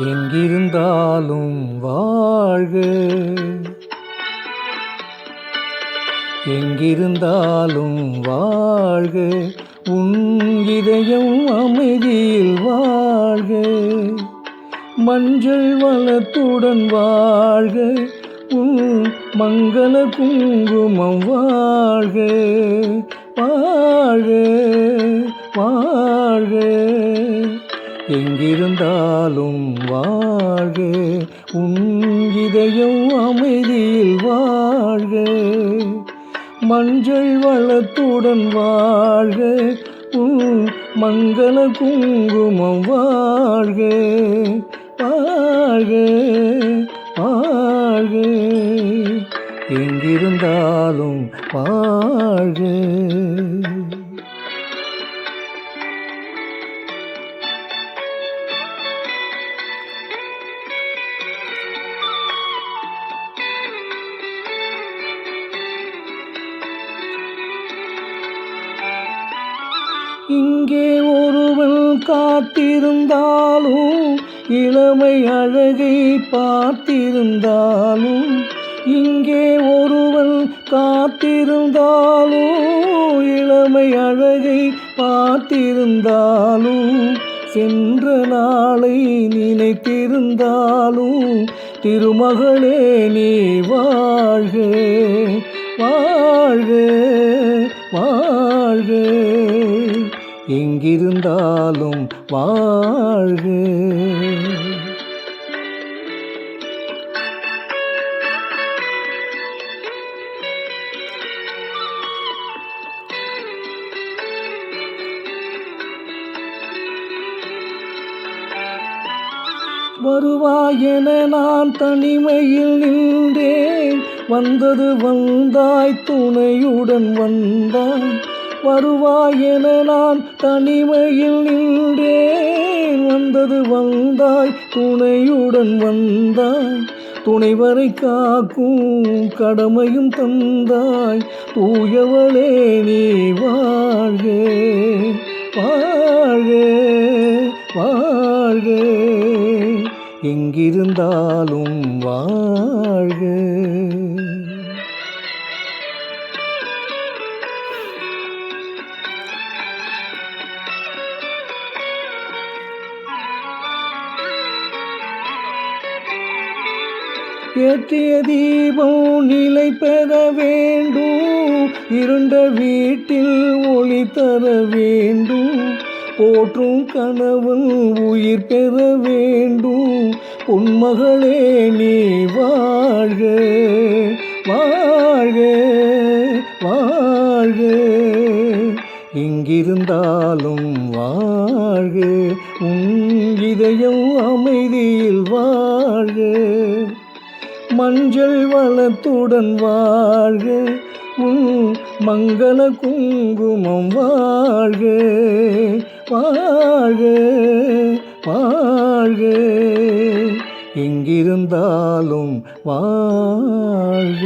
எங்கிருந்தாலும் வாழ்க. எங்கிருந்தாலும் வாழ்க. உன் இதயம் அமைதியில் வாழ்க. மஞ்சள் வளத்துடன் வாழ்க. உன் மங்கள குங்குமம் வாழ்க. வாழ்க வாழ்க. எங்கிருந்தாலும் வாழ்க. உன் இதயம் அமைதியில் வாழ்க. மஞ்சள் வளத்துடன் வாழ்க. உன் மங்கள குங்குமம் வாழ்க. வாழ்க வாழ்க. எங்கிருந்தாலும் வாழ்க. இங்கே ஒருவன் காத்திருந்தாலும் இளமை அழகை பார்த்திருந்தாலும் இங்கே ஒருவன் காத்திருந்தாலும் இளமை அழகை பார்த்திருந்தாலும் சென்ற நாளை நினைத்திருந்தாலும் திருமகளே நீ வாழ்க வாழ்க வாழ்க. எங்கிருந்தாலும் வாழ்க. வருவாயென நான் தனிமையில் நின்றேன். வந்தது வந்தாய் துணையுடன் வந்தாய். வருவாயென நான் தனிமையில் நின்றேன். வந்தது வந்தாய் துணையுடன் வந்தாய். துணைவரை காக்கும் கடமையும் தந்தாய். தூயவளே நீ வாழ்கே வாழ்கே வாழ்கே. எங்கிருந்தாலும் வாழ்கே. ஏற்றிய தீபம் நிலை பெற வேண்டும். இருண்ட வீட்டில் ஒளி தர வேண்டும். போற்றும் கணவன் உயிர் பெற வேண்டும். உன்மகளே நீ வாழ்க வாழ்க வாழ்க. எங்கிருந்தாலும் வாழ்க உன் இதயம் அமைதியில் வாழ்க. மஞ்சள் வளத்துடன் வாழ்க. உன் மங்கள குங்குமம் வாழ்க. வாழ்க வாழ்க. எங்கிருந்தாலும் வாழ்க.